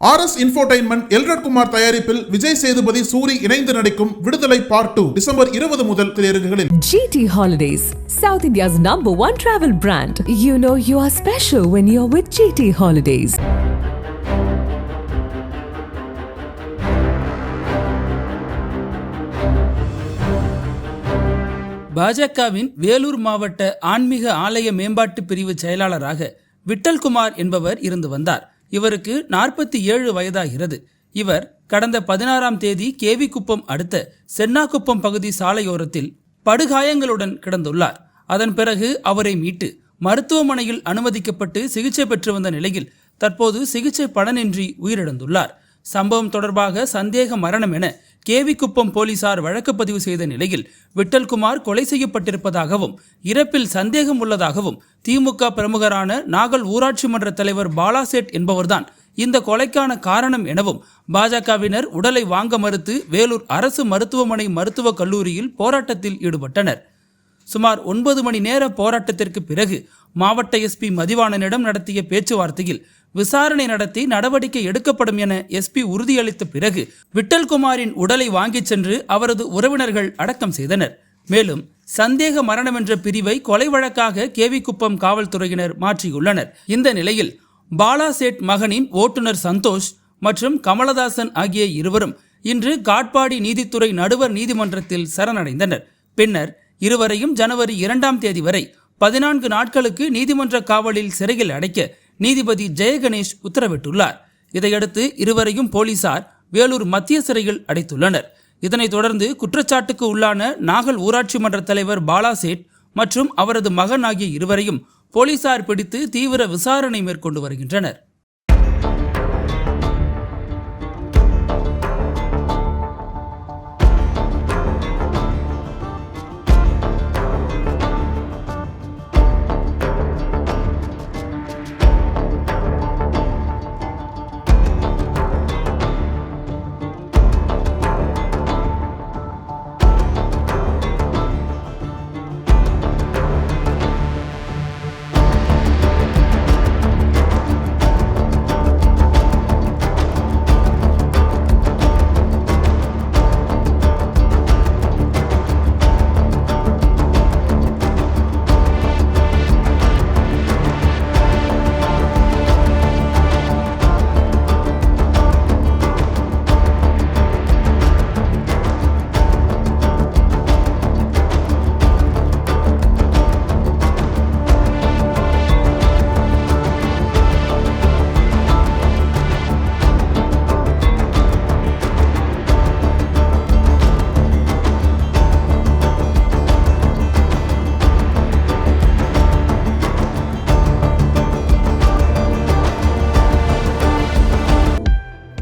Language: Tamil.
R S infotainment Elred Kumar தயாரிப்பில் விஜய் சேதுபதி சூரி இணைந்து நடிக்கும் விடுதலை பார்ட் டூ டிசம்பர் இருபது முதல் திரையரங்குகளில் GT Holidays, South India's number one travel brand. You know you are special when you're with GT Holidays. பாஜகவின் வேலூர் மாவட்ட ஆன்மீக ஆலய மேம்பாட்டு பிரிவு செயலாளராக விட்டல்குமார் என்பவர் இருந்து வந்தார் இவருக்கு நாற்பத்தி ஏழு வயதாகிறது. இவர் கடந்த பதினாறாம் தேதி கேவிக்குப்பம் அடுத்த சென்னாக்குப்பம் பகுதி சாலையோரத்தில் படுகாயங்களுடன் கிடந்துள்ளார். அதன் பிறகு அவரை மீட்டு மருத்துவமனையில் அனுமதிக்கப்பட்டு சிகிச்சை பெற்று வந்த நிலையில் தற்போது சிகிச்சை பலனின்றி உயிரிழந்துள்ளார். சம்பவம் தொடர்பாக சந்தேக மரணம் என கேவிக்குப்பம் போலீசார் வழக்கு பதிவு செய்த நிலையில் விட்டல்குமார் கொலை செய்யப்பட்டிருப்பதாகவும் இறப்பில் சந்தேகம் உள்ளதாகவும் திமுக பிரமுகரான நாகல் ஊராட்சி மன்ற தலைவர் பாலாசேட் என்பவர்தான் இந்த கொலைக்கான காரணம் எனவும் பாஜகவினர் உடலை வாங்க மறுத்து வேலூர் அரசு மருத்துவமனை மருத்துவக் கல்லூரியில் போராட்டத்தில் ஈடுபட்டனர். சுமார் ஒன்பது மணி நேர போராட்டத்திற்கு பிறகு மாவட்ட எஸ்பி மதிவாணனிடம் நடத்திய பேச்சுவார்த்தையில் விசாரணை நடத்தி நடவடிக்கை எடுக்கப்படும் என எஸ்பி உறுதியளித்த பிறகு விட்டல்குமாரின் உடலை வாங்கிச் சென்று அவரது உறவினர்கள் அடக்கம் செய்தனர். மேலும் சந்தேக மரணம் என்ற பிரிவை கொலை வழக்காக கேவிக்குப்பம் காவல்துறையினர் மாற்றியுள்ளனர். இந்த நிலையில் பாலாசேட் மகனின் ஓட்டுநர் சந்தோஷ் மற்றும் கமலதாசன் ஆகிய இருவரும் இன்று காட்பாடி நீதித்துறை நடுவர் நீதிமன்றத்தில் சரணடைந்தனர். பின்னர் இருவரையும் ஜனவரி இரண்டாம் தேதி வரை பதினான்கு நாட்களுக்கு நீதிமன்ற காவலில் சிறையில் அடைக்க நீதிபதி ஜெயகணேஷ் உத்தரவிட்டுள்ளார். இதையடுத்து இருவரையும் போலீசார் வேலூர் மத்திய சிறையில் அடைத்துள்ளனர். இதனைத் தொடர்ந்து குற்றச்சாட்டுக்கு உள்ளான நாகல் ஊராட்சி மன்ற தலைவர் பாலா சேட் மற்றும் அவரது மகன் ஆகிய இருவரையும் போலீசார் பிடித்து தீவிர விசாரணை மேற்கொண்டு வருகின்றனர்.